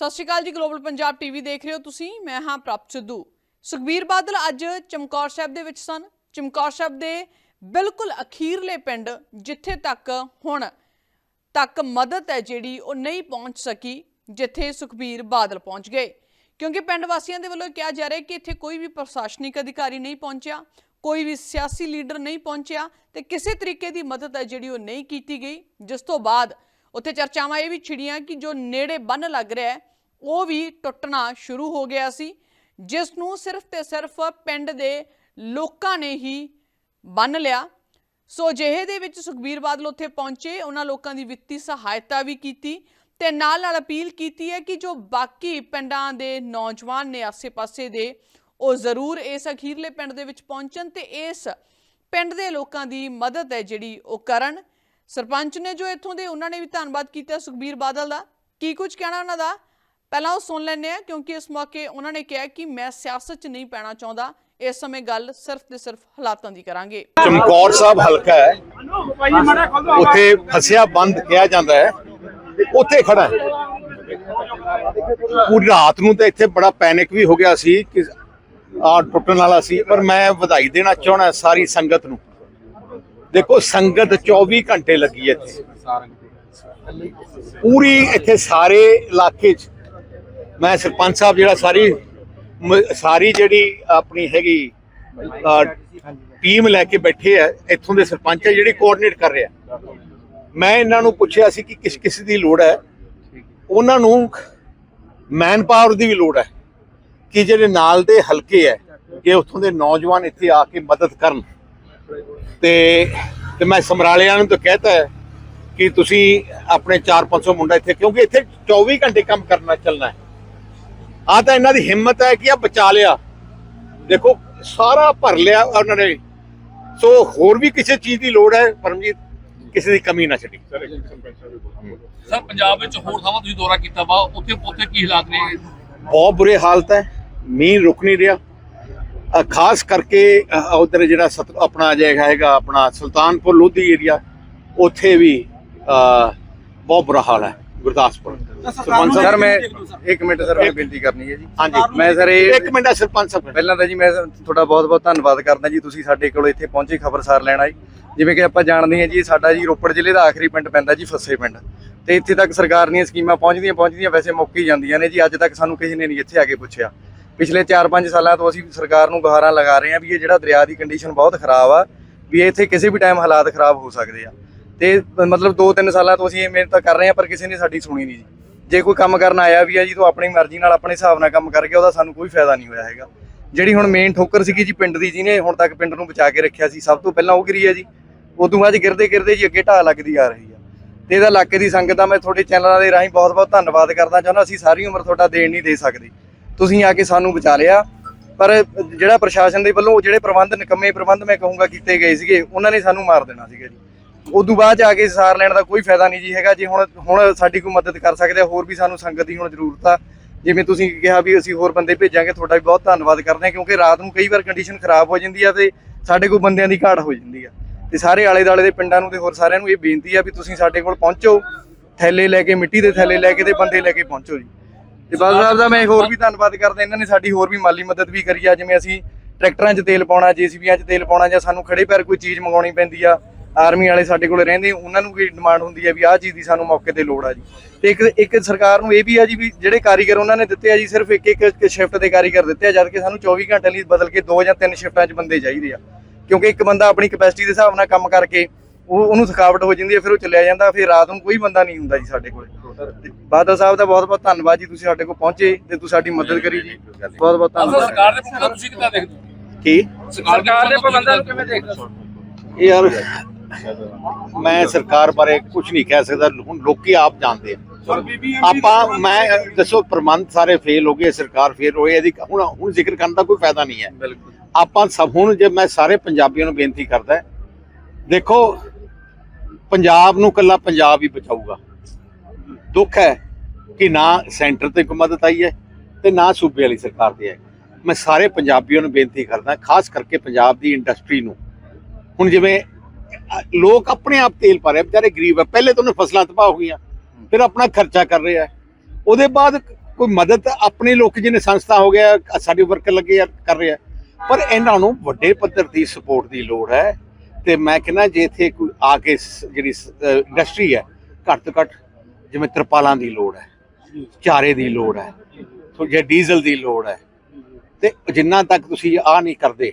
ਸਤਿ ਸ਼੍ਰੀ ਅਕਾਲ ਜੀ global Punjab TV ਦੇਖ ਰਹੇ ਹੋ ਤੁਸੀਂ। ਮੈਂ ਹਾਂ ਪ੍ਰਭ ਸਿੱਧੂ। ਸੁਖਬੀਰ ਬਾਦਲ ਅੱਜ ਚਮਕੌਰ ਸਾਹਿਬ ਦੇ ਵਿੱਚ ਸਨ। ਚਮਕੌਰ ਸਾਹਿਬ ਦੇ ਬਿਲਕੁਲ ਅਖੀਰਲੇ ਪਿੰਡ, ਜਿੱਥੇ ਤੱਕ ਹੁਣ ਤੱਕ ਮਦਦ ਹੈ ਜਿਹੜੀ ਉਹ ਨਹੀਂ ਪਹੁੰਚ ਸਕੀ, ਜਿੱਥੇ ਸੁਖਬੀਰ ਬਾਦਲ ਪਹੁੰਚ ਗਏ। ਕਿਉਂਕਿ ਪਿੰਡ ਵਾਸੀਆਂ ਦੇ ਵੱਲੋਂ ਕਿਹਾ ਜਾ ਰਿਹਾ ਕਿ ਇੱਥੇ ਕੋਈ ਵੀ ਪ੍ਰਸ਼ਾਸਨਿਕ ਅਧਿਕਾਰੀ ਨਹੀਂ ਪਹੁੰਚਿਆ, ਕੋਈ ਵੀ ਸਿਆਸੀ ਲੀਡਰ ਨਹੀਂ ਪਹੁੰਚਿਆ ਤੇ ਕਿਸੇ ਤਰੀਕੇ ਦੀ ਮਦਦ ਹੈ ਜਿਹੜੀ ਉਹ ਨਹੀਂ ਕੀਤੀ ਗਈ। ਜਿਸ ਤੋਂ ਬਾਅਦ ਉੱਥੇ ਚਰਚਾਵਾਂ ਇਹ ਵੀ ਛਿੜੀਆਂ ਕਿ ਜੋ ਨੇੜੇ ਬੰਨ ਲੱਗ ਰਿਹਾ ਹੈ ਉਹ ਵੀ ਟੁੱਟਣਾ ਸ਼ੁਰੂ ਹੋ ਗਿਆ ਸੀ ਜਿਸ ਨੂੰ ਸਿਰਫ ਤੇ ਸਿਰਫ ਪਿੰਡ ਦੇ ਲੋਕਾਂ ਨੇ ਹੀ ਬੰਨ ਲਿਆ। ਸੋ ਜਿਹੇ ਦੇ ਵਿੱਚ ਸੁਖਬੀਰ ਬਾਦਲ ਉੱਥੇ ਪਹੁੰਚੇ, ਉਹਨਾਂ ਲੋਕਾਂ ਦੀ ਵਿੱਤੀ ਸਹਾਇਤਾ ਵੀ ਕੀਤੀ ਤੇ ਨਾਲ ਨਾਲ ਅਪੀਲ ਕੀਤੀ ਹੈ ਕਿ ਜੋ ਬਾਕੀ ਪਿੰਡਾਂ ਦੇ ਨੌਜਵਾਨ ਨੇ ਆਸੇ-ਪਾਸੇ ਦੇ, ਉਹ ਜ਼ਰੂਰ ਇਸ ਅਖੀਰਲੇ ਪਿੰਡ ਦੇ ਵਿੱਚ ਪਹੁੰਚਣ ਤੇ ਇਸ ਪਿੰਡ ਦੇ ਲੋਕਾਂ ਦੀ ਮਦਦ ਹੈ ਜਿਹੜੀ ਉਹ ਕਰਨ। ਸਰਪੰਚ ਨੇ ਜੋ ਇੱਥੋਂ ਦੇ, ਉਹਨਾਂ ਨੇ ਵੀ ਧੰਨਵਾਦ ਕੀਤਾ ਸੁਖਬੀਰ ਬਾਦਲ ਦਾ। ਕੀ ਕੁਝ ਕਹਿਣਾ ਉਹਨਾਂ ਦਾ? ਪਹਿਲਾਂ ਉਹ ਸੁਣ ਲੈਂਦੇ ਆ ਕਿਉਂਕਿ ਇਸ ਮੌਕੇ ਉਹਨਾਂ ਨੇ ਕਿਹਾ ਕਿ ਮੈਂ ਸਿਆਸਤ 'ਚ ਨਹੀਂ ਪੈਣਾ ਚਾਹੁੰਦਾ। ਇਸ ਸਮੇਂ ਗੱਲ ਸਿਰਫ ਤੇ ਸਿਰਫ ਹਾਲਾਤਾਂ ਦੀ ਕਰਾਂਗੇ। ਚਮਕੌਰ ਸਾਹਿਬ ਹਲਕਾ ਹੈ। ਉੱਥੇ ਫਸਿਆ ਬੰਦ ਕਿਹਾ ਜਾਂਦਾ ਹੈ। ਉੱਥੇ ਖੜਾ ਹੈ। ਪੂਰੀ ਰਾਤ ਨੂੰ ਤਾਂ ਇੱਥੇ ਬੜਾ ਪੈਨਿਕ ਵੀ ਹੋ ਗਿਆ ਸੀ ਕਿ ਆ ਟੁੱਟਣ ਵਾਲਾ ਸੀ, ਪਰ ਮੈਂ ਵਧਾਈ ਦੇਣਾ ਚਾਹਣਾ ਸਾਰੀ ਸੰਗਤ ਨੂੰ। ਦੇਖੋ, ਸੰਗਤ 24 ਘੰਟੇ ਲੱਗੀ ਇੱਥੇ। ਪੂਰੀ ਇੱਥੇ ਸਾਰੇ ਇਲਾਕੇ 'ਚ ਮੈਂ ਸਰਪੰਚ ਸਾਹਿਬ ਜਿਹੜਾ ਸਾਰੀ ਮ- ਸਾਰੀ ਜਿਹੜੀ ਆਪਣੀ ਹੈਗੀ ਟੀਮ ਲੈ ਕੇ ਬੈਠੇ ਆ, ਇੱਥੋਂ ਦੇ ਸਰਪੰਚ ਆ, ਜਿਹੜੇ ਕੋਆਰਡੀਨੇਟ ਕਰ ਰਿਹਾ ਮੈਂ ਇਹਨਾਂ ਨੂੰ ਪੁੱਛਿਆ ਸੀ ਕਿ ਕਿਸ ਕਿਸ ਦੀ ਲੋੜ ਹੈ। ਉਹਨਾਂ ਨੂੰ ਮੈਨ ਪਾਵਰ ਦੀ ਵੀ ਲੋੜ ਹੈ ਕਿ ਜਿਹੜੇ ਨਾਲ ਦੇ ਹਲਕੇ ਹੈ, ਕਿ ਉੱਥੋਂ ਦੇ ਨੌਜਵਾਨ ਇੱਥੇ ਆ ਕੇ ਮਦਦ ਕਰਨ। ਤੇ ਤੇ ਮੈਂ ਸਮਰਾਲਿਆਂ ਨੂੰ ਤਾਂ ਕਹਿਤਾ ਹੈ ਕਿ ਤੁਸੀਂ ਆਪਣੇ 4-500 ਮੁੰਡਾ ਇੱਥੇ, ਕਿਉਂਕਿ ਇੱਥੇ 24 ਘੰਟੇ ਕੰਮ ਕਰਨਾ, ਚੱਲਣਾ ਹੈ। ਆ ਤਾਂ ਇਹਨਾਂ ਦੀ ਹਿੰਮਤ ਹੈ ਕਿ ਆ ਬਚਾ ਲਿਆ। ਦੇਖੋ ਸਾਰਾ ਭਰ ਲਿਆ ਉਹਨਾਂ ਨੇ। ਸੋ ਹੋਰ ਵੀ ਕਿਸੇ ਚੀਜ਼ ਦੀ ਲੋੜ ਹੈ ਪਰਮਜੀਤ ਕਿਸੇ ਦੀ ਕਮੀ ਨਾ ਛੱਡੀ। ਸਰ ਪੰਜਾਬ ਵਿੱਚ ਹੋਰ ਥਾਵਾਂ ਤੁਸੀਂ ਦੌਰਾ ਕੀਤਾ ਵਾ ਉੱਥੇ ਉੱਥੇ ਕੀ ਹਾਲਾਤ ਨੇ? ਬਹੁਤ ਬੁਰੇ ਹਾਲਤ ਹੈ। ਮੀਂਹ ਰੁਕ ਨਹੀਂ ਰਿਹਾ। ਖਾਸ ਕਰਕੇ ਉਧਰ ਜਿਹੜਾ ਸਤ ਆਪਣਾ ਜਿਹੜਾ ਹੈਗਾ ਆਪਣਾ ਸੁਲਤਾਨਪੁਰ ਲੋਧੀ ਏਰੀਆ ਉੱਥੇ ਵੀ ਬਹੁਤ ਬੁਰਾ ਹਾਲ ਹੈ ਗੁਰਦਾਸਪੁਰ। ਸਰ ਮੈਂ ਇੱਕ ਮਿੰਟ ਸਰ ਮੈਂ ਬੇਨਤੀ ਕਰਨੀ ਹੈ ਜੀ। ਹਾਂਜੀ। ਮੈਂ ਸਰ ਇਹ ਇੱਕ ਮਿੰਟ ਸਰਪੰਚ ਸਾਹਿਬ। ਪਹਿਲਾਂ ਤਾਂ ਜੀ ਮੈਂ ਤੁਹਾਡਾ ਬਹੁਤ-ਬਹੁਤ ਧੰਨਵਾਦ ਕਰਦਾ ਜੀ ਤੁਸੀਂ ਸਾਡੇ ਕੋਲ ਇੱਥੇ ਪਹੁੰਚੇ ਖਬਰਸਾਰ ਲੈਣ ਆਏ। ਜਿਵੇਂ ਕਿ ਆਪਾਂ ਜਾਣਦੇ ਹਾਂ ਜੀ ਸਾਡਾ ਜੀ ਰੋਪੜ ਜ਼ਿਲ੍ਹੇ ਦਾ ਆਖਰੀ ਪਿੰਡ ਪੈਂਦਾ ਜੀ ਫੱਸੇ ਪਿੰਡ। ਤੇ ਇੱਥੇ ਤੱਕ ਸਰਕਾਰ ਦੀਆਂ ਸਕੀਮਾਂ ਪਹੁੰਚਦੀਆਂ ਪਹੁੰਚਦੀਆਂ ਵੈਸੇ ਮੁੱਕ ਹੀ ਜਾਂਦੀਆਂ ਨੇ ਜੀ ਅੱਜ ਤੱਕ ਸਾਨੂੰ ਕਿਸੇ ਨੇ ਨਹੀਂ ਇੱਥੇ ਆ ਕੇ ਪੁੱਛਿਆ। ਪਿਛਲੇ 4-5 ਸਾਲਾਂ ਤੋਂ ਅਸੀਂ ਸਰਕਾਰ ਨੂੰ ਗੁਹਾਰਾਂ ਲਗਾ ਰਹੇ ਹਾਂ ਵੀ ਇਹ ਜਿਹੜਾ ਦਰਿਆ ਦੀ ਕੰਡੀਸ਼ਨ ਬਹੁਤ ਖਰਾਬ ਆ ਵੀ ਇੱਥੇ ਕਿਸੇ ਵੀ ਟਾਈਮ ਹਾਲਾਤ ਖਰਾਬ ਹੋ ਸਕਦੇ ਆ। ਤੇ ਮਤਲਬ 2-3 ਸਾਲਾਂ ਤੋਂ ਅਸੀਂ ਇਹ ਮਿਹਨਤ ਕਰ ਰਹੇ ਹਾਂ ਪਰ ਕਿਸੇ ਨੇ ਸਾਡੀ ਸੁਣੀ ਨਹੀਂ ਜੀ। ਜੇ ਕੋਈ ਕੰਮ ਕਰਨ ਆਇਆ ਵੀ ਆ ਜੀ, ਤਾਂ ਆਪਣੀ ਮਰਜ਼ੀ ਨਾਲ ਆਪਣੇ ਹਿਸਾਬ ਨਾਲ ਕੰਮ ਕਰਕੇ ਉਹਦਾ ਸਾਨੂੰ ਕੋਈ ਫਾਇਦਾ ਨਹੀਂ ਹੋਇਆ ਹੈਗਾ। ਜਿਹੜੀ ਹੁਣ ਮੇਨ ਠੋਕਰ ਸੀਗੀ ਜੀ ਪਿੰਡ ਦੀ, ਜਿਹਨੇ ਹੁਣ ਤੱਕ ਪਿੰਡ ਨੂੰ ਬਚਾ ਕੇ ਰੱਖਿਆ ਸੀ, ਸਭ ਤੋਂ ਪਹਿਲਾਂ ਉਹ ਗਿਰੀ ਹੈ ਜੀ। ਉਦੋਂ ਬਾਅਦ ਗਿਰਦੇ ਗਿਰਦੇ ਜੀ ਅੱਗੇ ਢਾਹ ਲੱਗਦੀ ਆ ਰਹੀ ਆ। ਤੇ ਇਹਦਾ ਇਲਾਕੇ ਦੀ ਸੰਗਤ ਦਾ ਮੈਂ ਤੁਹਾਡੇ ਚੈਨਲਾਂ ਦੇ ਰਾਹੀਂ ਬਹੁਤ-ਬਹੁਤ ਧੰਨਵਾਦ ਕਰਦਾ ਚਾਹੁੰਦਾ, ਅਸੀਂ ਸਾਰੀ ਉਮਰ ਤੁਹਾਡਾ ਦੇਣ ਨਹੀਂ ਦੇ ਸਕਦੇ। ਤੁਸੀਂ ਆ ਕੇ ਸਾਨੂੰ ਬਚਾ ਲਿਆ। ਪਰ ਜਿਹੜਾ ਪ੍ਰਸ਼ਾਸਨ ਦੇ ਵੱਲੋਂ ਜਿਹੜੇ ਪ੍ਰਬੰਧ, ਨਿਕੰਮੇ ਪ੍ਰਬੰਧ ਮੈਂ ਕਹੂੰਗਾ ਕੀਤੇ ਗਏ ਸੀਗੇ, ਉਹਨਾਂ ਨੇ ਸਾਨੂੰ ਮਾਰ ਦੇਣਾ ਸੀਗਾ ਜੀ। ਉਦੋਂ ਬਾਅਦ ਜਾ ਕੇ ਸਾਰ ਲੈਣ ਦਾ ਕੋਈ ਫਾਇਦਾ ਨਹੀਂ ਜੀ ਹੈਗਾ। ਜੇ ਹੁਣ ਹੁਣ ਸਾਡੀ ਕੋਈ ਮਦਦ ਕਰ ਸਕਦੇ ਆ, ਹੋਰ ਵੀ ਸਾਨੂੰ ਸੰਗਤ ਦੀ ਹੁਣ ਜ਼ਰੂਰਤ ਆ। ਜਿਵੇਂ ਤੁਸੀਂ ਕਿਹਾ ਵੀ ਅਸੀਂ ਹੋਰ ਬੰਦੇ ਭੇਜਾਂਗੇ, ਤੁਹਾਡਾ ਵੀ ਬਹੁਤ ਧੰਨਵਾਦ ਕਰਦੇ ਹਾਂ, ਕਿਉਂਕਿ ਰਾਤ ਨੂੰ ਕਈ ਵਾਰ ਕੰਡੀਸ਼ਨ ਖਰਾਬ ਹੋ ਜਾਂਦੀ ਆ ਤੇ ਸਾਡੇ ਕੋਲ ਬੰਦਿਆਂ ਦੀ ਘਾਟ ਹੋ ਜਾਂਦੀ ਆ। ਤੇ ਸਾਰੇ ਆਲੇ ਦਾਲੇ ਦੇ ਪਿੰਡਾਂ ਨੂੰ ਤੇ ਹੋਰ ਸਾਰਿਆਂ ਨੂੰ ਇਹ ਬੇਨਤੀ ਆ ਵੀ ਤੁਸੀਂ ਸਾਡੇ ਕੋਲ ਪਹੁੰਚੋ, ਥੈਲੇ ਲੈ ਕੇ, ਮਿੱਟੀ ਦੇ ਥੈਲੇ ਲੈ ਕੇ ਤੇ ਬੰਦੇ ਲੈ ਕੇ ਪਹੁੰਚੋ ਜੀ। ਤੇ ਬਾਦਲ ਸਾਹਿਬ ਦਾ ਮੈਂ ਹੋਰ ਵੀ ਧੰਨਵਾਦ ਕਰਦਾ, ਇਹਨਾਂ ਨੇ ਸਾਡੀ ਹੋਰ ਵੀ ਮਾਲੀ ਮਦਦ ਵੀ ਕਰੀ ਆ, ਜਿਵੇਂ ਅਸੀਂ ਟਰੈਕਟਰਾਂ 'ਚ ਤੇਲ ਪਾਉਣਾ, ਜੀਸੀਬੀਆਂ 'ਚ ਤੇਲ ਪਾਉਣਾ ਜਾਂ ਸਾਨੂੰ ਖੜੇ ਪੈਰ ਕੋਈ ਚੀਜ਼ ਮੰਗਾਉਣੀ ਪੈਂਦੀ ਆ ਆਰਮੀ ਵਾਲੇ ਸਾਡੇ ਕੋਲ ਰਹਿੰਦੇ ਉਹਨਾਂ ਨੂੰ ਵੀ ਡਿਮਾਂਡ ਹੁੰਦੀ ਆ ਵੀ ਆਹ ਚੀਜ਼ ਦੀ ਸਾਨੂੰ ਮੌਕੇ ਤੇ ਲੋੜ ਆ ਜੀ। ਤੇ ਇੱਕ ਇੱਕ ਸਰਕਾਰ ਨੂੰ ਇਹ ਵੀ ਆ ਜੀ ਵੀ ਜਿਹੜੇ ਕਾਰੀਗਰ ਉਹਨਾਂ ਨੇ ਦਿੱਤੇ ਆ ਜੀ ਸਿਰਫ ਇੱਕ ਇੱਕ ਸ਼ਿਫਟ ਦੇ ਕਾਰੀਗਰ ਦਿੱਤੇ ਆ ਜਦ ਕਿ ਸਾਨੂੰ 24 ਘੰਟੇ ਲਈ ਬਦਲ ਕੇ ਦੋ ਜਾਂ ਤਿੰਨ ਸ਼ਿਫਟਾਂ 'ਚ ਬੰਦੇ ਚਾਹੀਦੇ ਆ। ਕਿਉਂਕਿ ਇੱਕ ਬੰਦਾ ਆਪਣੀ ਕਪੈਸਿਟੀ ਦੇ ਹਿਸਾਬ ਨਾਲ ਕੰਮ ਕਰਕੇ ਉਹ ਉਹਨੂੰ ਥਕਾਵਟ ਹੋ ਜਾਂਦੀ ਹੈ ਫਿਰ ਉਹ ਚੱਲਿਆ ਜਾਂਦਾ ਫਿਰ ਰਾਤ ਨੂੰ ਕੋਈ ਬੰਦਾ ਨਹੀਂ ਹੁੰਦਾ ਜੀ ਸਾਡੇ ਕੋਲੇ। ਬਾਦਲ ਸਾਹਿਬ ਦਾ ਬਹੁਤ ਬਹੁਤ ਧੰਨਵਾਦ ਜੀ ਤੁਸੀਂ ਸਾਡੇ ਕੋਲ ਪਹੁੰਚੇ ਤੇ ਤੁਸੀਂ ਸਾਡੀ ਮਦਦ ਕਰੀ ਜੀ। ਬਹੁਤ ਬਹੁਤ ਧੰਨਵਾਦ। ਸਰਕਾਰ ਦੇ ਪ੍ਰਬੰਧਾਂ ਤੁਸੀਂ ਕਿੱਦਾਂ ਦੇਖਦੇ ਹੋ? ਕੀ? ਸਰਕਾਰ ਦੇ ਪ੍ਰਬੰਧਾਂ ਨੂੰ ਕਿਵੇਂ ਦੇਖਦੇ ਹੋ? ਯਾਰ ਮੈਂ ਸਰਕਾਰ ਬਾਰੇ ਕੁਝ ਨਹੀਂ ਕਹਿ ਸਕਦਾ। ਹੁਣ ਲੋਕੀ ਆਪ ਜਾਣਦੇ ਆ। ਆਪਾਂ ਮੈਂ ਦੱਸੋ ਪ੍ਰਬੰਧ ਸਾਰੇ ਫੇਲ ਹੋ ਗਏ ਸਰਕਾਰ ਫੇਲ ਹੋਈ ਇਹਦੀ ਹੁਣ ਹੁਣ ਜ਼ਿਕਰ ਕਰਨ ਦਾ ਕੋਈ ਫਾਇਦਾ ਨਹੀਂ ਹੈ। ਆਪਾਂ ਸਭ ਹੁਣ ਜੇ ਮੈਂ ਸਾਰੇ ਪੰਜਾਬੀਆਂ ਨੂੰ ਬੇਨਤੀ ਕਰਦਾ ਦੇਖੋ ਪੰਜਾਬ ਨੂੰ ਕੱਲਾ ਪੰਜਾਬ ਹੀ ਬਚਾਊਗਾ। ਦੁੱਖ ਹੈ ਕਿ ਨਾ ਸੈਂਟਰ ਤੇ ਕੋਈ ਮਦਦ ਆਈ ਹੈ ਤੇ ਨਾ ਸੂਬੇ ਵਾਲੀ ਸਰਕਾਰ ਦੀ ਹੈ ਮੈਂ ਸਾਰੇ ਪੰਜਾਬੀਆਂ ਨੂੰ ਬੇਨਤੀ ਕਰਦਾ ਖਾਸ ਕਰਕੇ ਪੰਜਾਬ ਦੀ ਇੰਡਸਟਰੀ ਨੂੰ। ਹੁਣ ਜਿਵੇਂ ਲੋਕ ਆਪਣੇ ਆਪ ਤੇਲ ਪਾ ਰਹੇ ਵਿਚਾਰੇ ਗਰੀਬ ਆ। ਪਹਿਲੇ ਤਾਂ ਉਹਨੇ ਫਸਲਾਂ ਤਬਾਹ ਹੋ ਗਈਆਂ। ਫਿਰ ਆਪਣਾ ਖਰਚਾ ਕਰ ਰਹੇ ਉਹਦੇ ਬਾਅਦ ਕੋਈ ਮਦਦ ਆਪਣੇ ਲੋਕ ਜਿਹਨੇ ਸੰਸਥਾ ਹੋ ਗਿਆ, ਸਾਡੇ ਵਰਕਰ ਲੱਗੇ ਕਰ ਰਿਹਾ ਪਰ ਇਹਨਾਂ ਨੂੰ ਵੱਡੇ ਪੱਧਰ ਦੀ ਸਪੋਰਟ ਦੀ ਲੋੜ ਹੈ। ਤੇ ਮੈਂ ਕਹਿੰਦਾ ਜੇ ਇੱਥੇ ਕੋਈ ਆ ਕੇ ਜਿਹੜੀ ਇੰਡਸਟਰੀ ਹੈ, ਘੱਟ ਤੋਂ ਘੱਟ ਜਿਵੇਂ ਤਰਪਾਲਾਂ ਦੀ ਲੋੜ ਹੈ, ਚਾਰੇ ਦੀ ਲੋੜ ਹੈ, ਜੇ ਡੀਜ਼ਲ ਦੀ ਲੋੜ ਹੈ। ਤੇ ਜਿੰਨਾ ਤੱਕ ਤੁਸੀਂ ਆ ਨਹੀਂ ਕਰਦੇ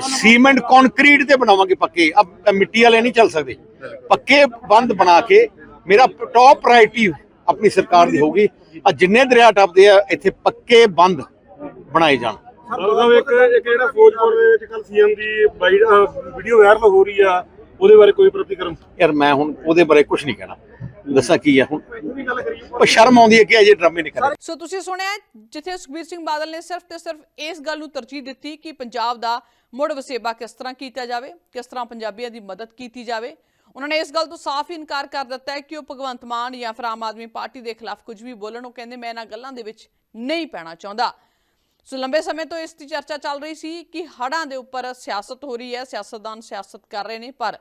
ਸੀਮੈਂਟ ਕੰਕਰੀਟ ਤੇ ਬਣਾਵਾਂਗੇ ਪੱਕੇ। ਆ ਮਿੱਟੀ ਵਾਲੇ ਨਹੀਂ ਚੱਲ ਸਕਦੇ। ਪੱਕੇ ਬੰਦ ਬਣਾ ਕੇ ਮੇਰਾ ਟੌਪ ਪ੍ਰਾਇੋਰਟੀ ਆਪਣੀ ਸਰਕਾਰ ਦੀ ਹੋਊਗੀ। ਆ ਜਿੰਨੇ ਦਰਿਆ ਟੱਪਦੇ ਆ ਇੱਥੇ ਪੱਕੇ ਬੰਦ ਬਣਾਏ ਜਾਣ। ਸਾਹਿਬ ਇੱਕ ਇੱਕ ਜਿਹੜਾ ਫੌਜਪੁਰ ਦੇ ਵਿੱਚ ਕੱਲ ਸੀਐਮ ਦੀ ਵੀਡੀਓ ਵਾਇਰਲ ਹੋ ਰਹੀ ਆ ਉਹਦੇ ਬਾਰੇ ਕੋਈ ਪ੍ਰਤੀਕਰਮ? ਯਾਰ ਮੈਂ ਹੁਣ ਉਹਦੇ ਬਾਰੇ ਕੁਝ ਨਹੀਂ ਕਹਿਣਾ। ਦੱਸਾਂ ਕੀ ਹੈ ਹੁਣ? ਉਹ ਸ਼ਰਮ ਆਉਂਦੀ ਹੈ ਕਿ ਅਜੇ ਡਰਾਮੇ ਨਹੀਂ ਕਰਨੇ ਸੋ ਤੁਸੀਂ ਸੁਣਿਆ ਜਿੱਥੇ ਸੁਖਬੀਰ ਸਿੰਘ ਬਾਦਲ ਨੇ ਸਿਰਫ ਤੇ ਸਿਰਫ ਇਸ ਗੱਲ ਨੂੰ ਤਰਜੀਹ ਦਿੱਤੀ ਕਿ ਪੰਜਾਬ ਦਾ ਮੁੜ ਵਸੇਬਾ ਕਿਸ ਤਰ੍ਹਾਂ ਕੀਤਾ ਜਾਵੇ, ਕਿਸ ਤਰ੍ਹਾਂ ਪੰਜਾਬੀਆਂ ਦੀ ਮਦਦ ਕੀਤੀ ਜਾਵੇ। ਉਹਨਾਂ ਨੇ ਇਸ ਗੱਲ ਤੋਂ ਸਾਫ਼ ਹੀ ਇਨਕਾਰ ਕਰ ਦਿੱਤਾ ਹੈ ਕਿ ਉਹ ਭਗਵੰਤ ਮਾਨ ਜਾਂ ਫਿਰ ਆਮ ਆਦਮੀ ਪਾਰਟੀ ਦੇ ਖਿਲਾਫ ਕੁਝ ਵੀ ਬੋਲਣ, ਉਹ ਕਹਿੰਦੇ, ਮੈਂ ਇਹਨਾਂ ਗੱਲਾਂ ਦੇ ਵਿੱਚ ਨਹੀਂ ਪੈਣਾ ਚਾਹੁੰਦਾ। ਸੋ ਲੰਬੇ ਸਮੇਂ ਤੋਂ ਇਸ ਦੀ ਚਰਚਾ ਚੱਲ ਰਹੀ ਸੀ ਕਿ ਹੜਾਂ ਦੇ ਉੱਪਰ ਸਿਆਸਤ ਹੋ ਰਹੀ ਹੈ, ਸਿਆਸਤਦਾਨ ਸਿਆਸਤ ਕਰ ਰਹੇ ਨੇ, ਪਰ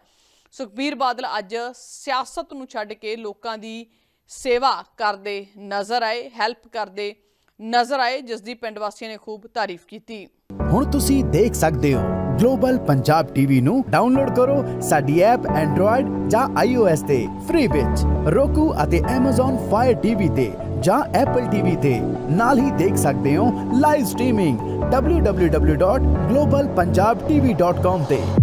ਸੁਖਬੀਰ ਬਾਦਲ ਅੱਜ ਸਿਆਸਤ ਨੂੰ ਛੱਡ ਕੇ ਲੋਕਾਂ ਦੀ ਸੇਵਾ ਕਰਦੇ ਨਜ਼ਰ ਆਏ ਹੈਲਪ ਕਰਦੇ ਨਜ਼ਰ ਆਏ, ਜਿਸ ਦੀ ਪਿੰਡ ਵਾਸੀਆਂ ਨੇ ਖੂਬ ਤਾਰੀਫ ਕੀਤੀ। ਹੁਣ ਤੁਸੀਂ ਦੇਖ ਸਕਦੇ ਹੋ ਗਲੋਬਲ ਪੰਜਾਬ ਟੀਵੀ ਨੂੰ ਡਾਊਨਲੋਡ ਕਰੋ ਸਾਡੀ ਐਪ ਐਂਡਰੋਇਡ ਜਾਂ iOS ਤੇ ਫ੍ਰੀ ਵਿੱਚ। Roku ਅਤੇ Amazon Fire TV ਤੇ ਜਾਂ Apple TV ਤੇ। ਨਾਲ ਹੀ ਦੇਖ ਸਕਦੇ ਹੋ ਲਾਈਵ ਸਟ੍ਰੀਮਿੰਗ www.globalpunjabtv.com ਤੇ।